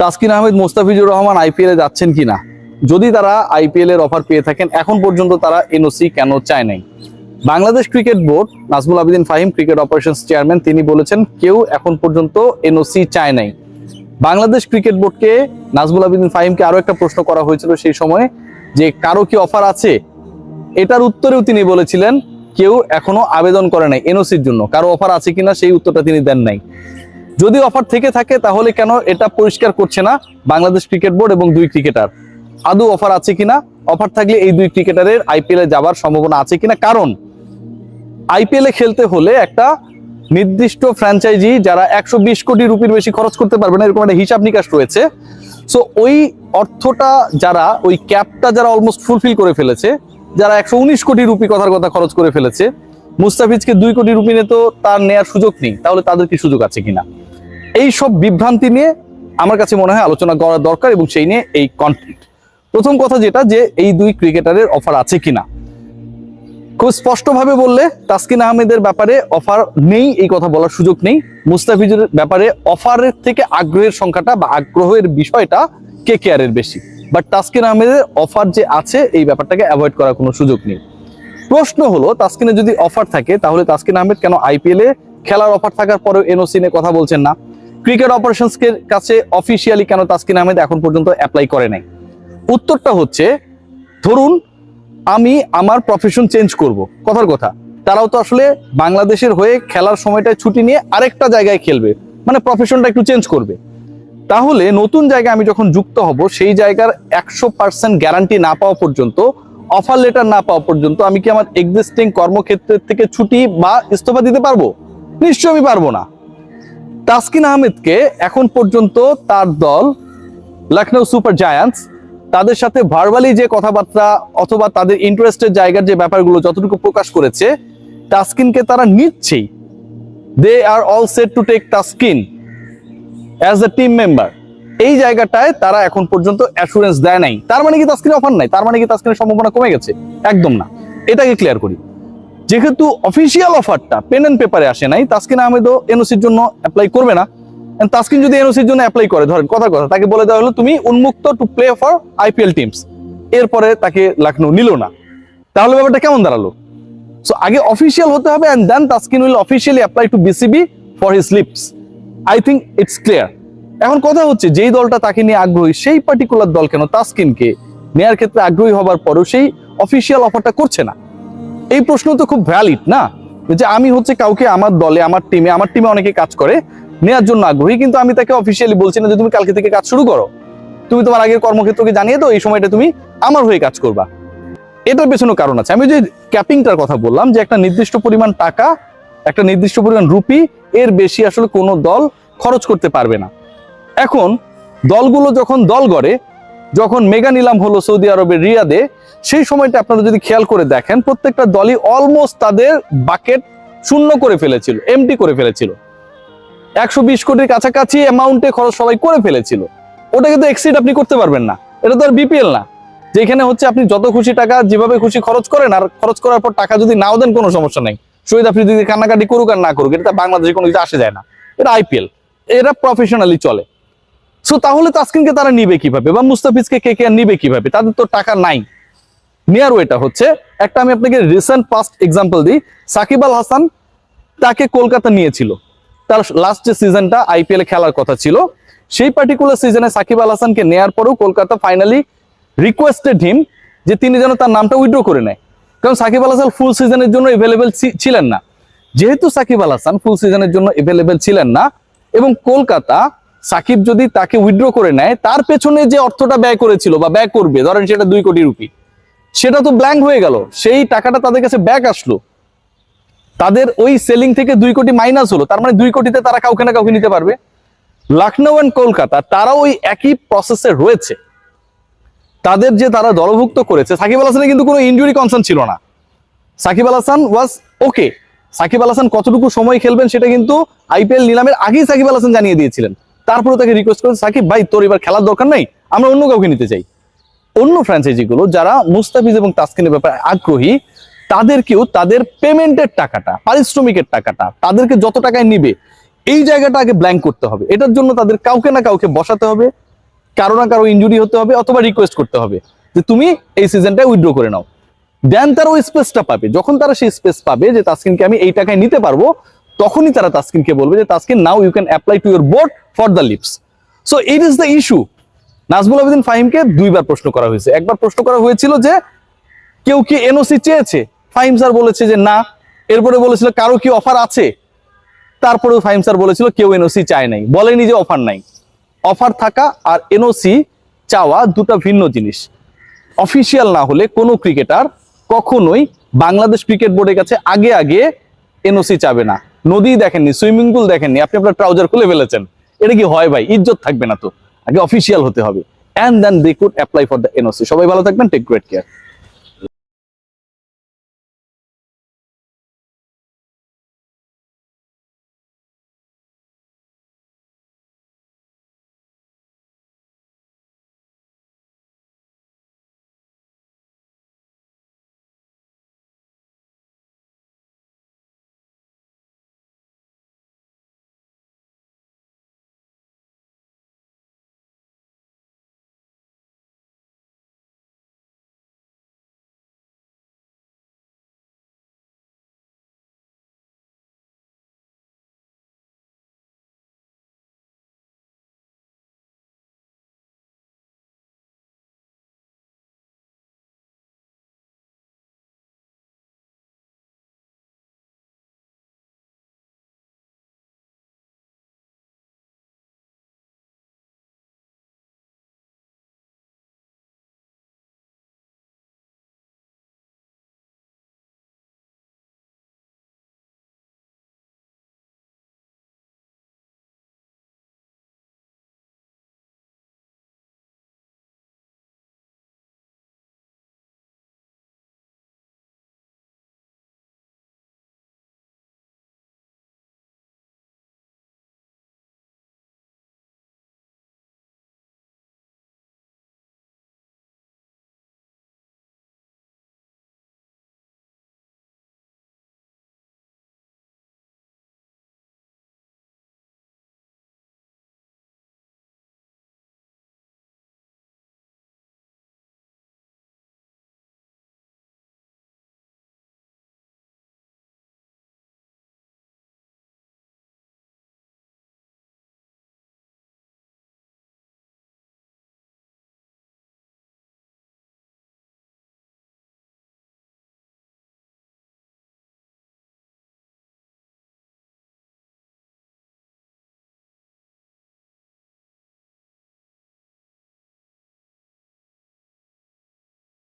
তাসকিন আহমেদ মোস্তাফিজুর রহমান আইপিএলে যাচ্ছেন কিনা? যদি তারা আইপিএল এর অফার পেয়ে থাকেন, এখন পর্যন্ত তারা এনওসি কেন চায় নাই? Bangladesh cricket board, Nazmul Abedin Fahim, cricket operations chairman তিনি বলেছেন, কেউ এখন পর্যন্ত এনওসি চায় নাই। বাংলাদেশ ক্রিকেট বোর্ডকে, নাজমুল আবেদিন ফাহিমকে আরও একটা প্রশ্ন করা হয়েছিল সেই সময়, যে কারও কি অফার আছে? এটার উত্তরেও তিনি বলেছিলেন, কেউ এখনও আবেদন করে নাই এনওসির জন্য। কারও অফার আছে কিনা সেই উত্তরটা তিনি দেন নাই। যদি অফার থেকে থাকে, তাহলে কেন এটা পরিষ্কার করছে না বাংলাদেশ ক্রিকেট বোর্ড এবং দুই ক্রিকেটার? আদৌ অফার আছে কিনা? অফার থাকলে এই দুই ক্রিকেটারের আইপিএল যাওয়ার সম্ভাবনা আছে কিনা? কারণ, আইপিএল খেলতে হলে একটা নির্দিষ্ট ফ্র্যাঞ্চাইজি যারা একশো বিশ কোটি রুপির বেশি খরচ করতে পারবে না, এরকম একটা হিসাব নিকাশ রয়েছে। সো ওই অর্থটা যারা, ওই ক্যাপটা যারা অলমোস্ট ফুলফিল করে ফেলেছে, যারা একশো উনিশ কোটি রুপি কথার কথা খরচ করে ফেলেছে, মুস্তাফিজকে দুই কোটি রুপি নিয়ে তো তার নেয়ার সুযোগ নেই, তাহলে তাদের কি সুযোগ আছে কিনা? এই সব বিভ্রান্তি নিয়ে আমার কাছে মনে হয় আলোচনা করা দরকার এবং সেই নিয়ে এই কন্টেন্ট প্রথম কথা যেটা যে এই দুই ক্রিকেটারের অফার আছে কিনা। খুব স্পষ্টভাবে বললে তাসকিন আহমেদের ব্যাপারে অফার নেই, এই কথা বলার সুযোগ নেই। মুস্তাফিজের ব্যাপারে অফারের থেকে আগ্রহের সংখ্যাটা বা আগ্রহের বিষয়টা কে কেয়ারের বেশি। বাট তাসকিন আহমেদের অফার যে আছে, এই ব্যাপারটাকে অ্যাভয়েড করার কোনো সুযোগ নেই। প্রশ্ন হলো, তাসকিনের যদি অফার থাকে, তাহলে তাসকিন আহমেদ কেন আইপিএল খেলার অফার থাকার পরেও এনওসি নিয়ে কথা বলছেন না? ক্রিকেট অপারেশনস এর কাছে অফিসিয়ালি কেন তাসকিন আহমেদ এখন পর্যন্ত অ্যাপ্লাই করে নাই? উত্তরটা হচ্ছে, ধরুন আমি আমার প্রফেশন চেঞ্জ করব। কথার কথা। তারাও তো আসলে বাংলাদেশের হয়ে খেলার সময়টায় ছুটি নিয়ে আরেকটা জায়গায় খেলবে। মানে প্রফেশনটা একটু চেঞ্জ করবে। তাহলে নতুন জায়গায় আমি যখন যুক্ত হব, সেই জায়গার একশো পার্সেন্ট গ্যারান্টি না পাওয়া পর্যন্ত অফার লেটার না পাওয়া পর্যন্ত আমি কি আমার এক্সিস্টিং কর্মক্ষেত্রের থেকে ছুটি বা ইস্তফা দিতে পারব? নিশ্চয়ই আমি পারব না। তাসকিন আহমেদকে এখন পর্যন্ত তার দল লখনৌ সুপার জায়ান্টস, তাদের সাথে ভার্বালি যে কথাবার্তা অথবা তাদের ইন্টারেস্টের জায়গার যে ব্যাপারগুলো যতটুকু প্রকাশ করেছে, তাসকিনকে তারা নিচ্ছেই। They are all set to take Taskin as a team member এই জায়গাটায় তারা এখন পর্যন্ত অ্যাসুরেন্স দেয় নাই। তার মানে কি তাসকিনের অফার নাই? তার মানে কি তাসকিনের সম্ভাবনা কমে গেছে? একদম না। এটাকে ক্লিয়ার করি। যেহেতু অফিসিয়াল অফারটা পেন এন্ড পেপারে আসে নাই, তাসকিন আহমেদও এনওসির জন্য অ্যাপ্লাই করবে না। তাসকিন যদি এনওসির জন্য অ্যাপ্লাই করে, ধরেন, কথা কথা, তাকে বলে দেওয়া হলো, তুমি উন্মুক্ত to play for IPL teams এরপরে তাকে লখনৌ নিল না। তাহলে ব্যাপারটা কেমন দাঁড়াল? সো আগে অফিসিয়াল হতে হবে and then Taskin will officially apply to BCB for his leaves I think it's clear এখন কথা হচ্ছে, যেই দলটা তাকে নিয়ে আগ্রহী, সেই পার্টিকুলার দল কেন তাসকিনকে নেয়ার ক্ষেত্রে আগ্রহী হবার পরেও সেই অফিসিয়াল অফারটা করছে না? এই প্রশ্ন তো খুব ভ্যালিড না? যে আমি হচ্ছে কাউকে আমার দলে, আমার টিমে আমার টিমে অনেকে কাজ করে, নেয়ার জন্য আগ্রহী, কিন্তু আমি তাকে অফিসিয়ালি বলছি না যে তুমি কালকে থেকে কাজ শুরু করো। তুমি তোমার আগের কর্মক্ষেত্রকে জানিয়ে দাও, এই সময়টা তুমি আমার হয়ে কাজ করবা। এটার পেছনে কারণ আছে। আমি যে ক্যাপিংটার কথা বললাম, যে একটা নির্দিষ্ট পরিমাণ টাকা, একটা নির্দিষ্ট পরিমাণ রুপি, এর বেশি আসলে কোনো দল খরচ করতে পারবে না। এখন দলগুলো যখন দল গড়ে যখন মেগা নিলাম হলো সৌদি আরবের রিয়াদে, সেই সময়টা আপনারা যদি খেয়াল করে দেখেন, প্রত্যেকটা দলই অলমোস্ট তাদের বাকেট শূন্য করে ফেলেছিল এমটি করে ফেলেছিল। একশো বিশ কোটির কাছাকাছি অ্যামাউন্টে খরচ সবাই করে ফেলেছিল। ওটাকে তো এক্সিড আপনি করতে পারবেন না। এটা তো আর বিপিএল না। যেখানে হচ্ছে আপনি যত খুশি টাকা যেভাবে খুশি খরচ করেন, আর খরচ করার পর টাকা যদি নাও দেন, কোনো সমস্যা নাই। শহীদ যদি কান্নাকাটি করুক আর না করুক, এটা বাংলাদেশে কোনো কিছু আসে যায় না। এটা আইপিএল এরা প্রফেশনালি চলে। সো তাহলে তাসকিনকে তারা নিবে কীভাবে? বা মুস্তাফিজকে কে কে নিবে কীভাবে? তাদের তো টাকা নাই। নেয়ার ওয়েটা হচ্ছে, একটা আমি আপনাকে রিসেন্ট পাস্ট এক্সাম্পল দিই। সাকিব আল হাসান তাকে কলকাতা নিয়েছিল। তার লাস্ট যে সিজনটা আইপিএল খেলার কথা ছিল, সেই পার্টিকুলার সিজনে সাকিব আল হাসানকে নেয়ার পরেও কলকাতা ফাইনালি রিকোয়েস্টেড হিম যে তিনি যেন তার নামটা উইথড্র করে নেয়। কারণ সাকিব আল হাসান ফুল সিজনের জন্য এভেলেবেল ছিলেন না। যেহেতু সাকিব আল হাসান ফুল সিজনের জন্য এভেলেবেল ছিলেন না, এবং কলকাতা সাকিব যদি তাকে উইথড্র করে নেয়, তার পেছনে যে অর্থটা ব্যয় করেছিল বা ব্যয় করবে, ধরেন সেটা দুই কোটি রুপি, সেটা তো ব্ল্যাঙ্ক হয়ে গেল, সেই টাকাটা তাদের কাছে ব্যাক আসলো। তাদের ওই সেলিং থেকে দুই কোটি মাইনাস হলো, তার মানে দুই কোটিতে তারা কাউকে না কাউকে নিতে পারবে। লখনৌ অ্যান্ড কলকাতা, তারাও ওই একই প্রসেসে রয়েছে। তাদের যে তারা দলভুক্ত করেছে, সাকিব আল হাসানের কিন্তু কোনো ইনজুরি কনসার্ন ছিল না। সাকিব আল হাসান ওয়াজ ওকে সাকিব আল হাসান কতটুকু সময় খেলবেন সেটা কিন্তু আইপিএল নিলামের আগেই সাকিব আল হাসান জানিয়ে দিয়েছিলেন। তারপরে তাকে রিকোয়েস্ট করেন, সাকিব ভাই, তোর এবার খেলার দরকার নাই, আমরা অন্য কাউকে নিতে চাই। অন্য ফ্র্যাঞ্চাইজিগুলো যারা মুস্তাফিজ এবং তাসকিনের ব্যাপারে আগ্রহী, তাদেরকেও তাদের পেমেন্টের টাকাটা, পারিশ্রমিকের টাকাটা, তাদেরকে যত টাকায় নিবে, এই জায়গাটা আগে ব্ল্যাঙ্ক করতে হবে। এটার জন্য তাদের কাউকে না কাউকে বসাতে হবে, কারও না কারও ইঞ্জুরি হতে হবে অথবা রিকোয়েস্ট করতে হবে যে, তুমি এই সিজনটা উইথড্র করে নাও। দেন তারা ওই স্পেসটা পাবে। যখন তারা সেই স্পেস পাবে যে, তাসকিনকে আমি এই টাকায় নিতে পারব তখনই তারা তাসকিনকে বলবে যে, Taskin now you can apply to your board for the leaves so it is the issue Nazmul Abedin ফাহিমকে দুইবার প্রশ্ন করা হয়েছে। একবার প্রশ্ন করা হয়েছিল যে, কেউ কি এনওসি চেয়েছে? ফাহিম স্যার বলেছে যে, না। এরপরে বলেছিল, কারও কি অফার আছে? তারপরেও ফাহিম স্যার বলেছিল, কেউ এনওসি চায় নাই। বলেনি যে অফার নাই। অফার থাকা আর এনওসি চাওয়া দুটো ভিন্ন জিনিস। অফিসিয়াল না হলে কোনো ক্রিকেটার কখনোই বাংলাদেশ ক্রিকেট বোর্ডের কাছে আগে আগে এনওসি চাবে না। নদী দেখেননি সুইমিং পুল দেখেননি, আপনি আপনার ট্রাউজার খুলে ফেলেছেন। এটা কি হয় ভাই? ইজ্জত থাকবে না তো। আগে অফিসিয়াল হতে হবে। And then they could apply for the NOC সবাই ভালো থাকবেন টেক গ্রেট কেয়ার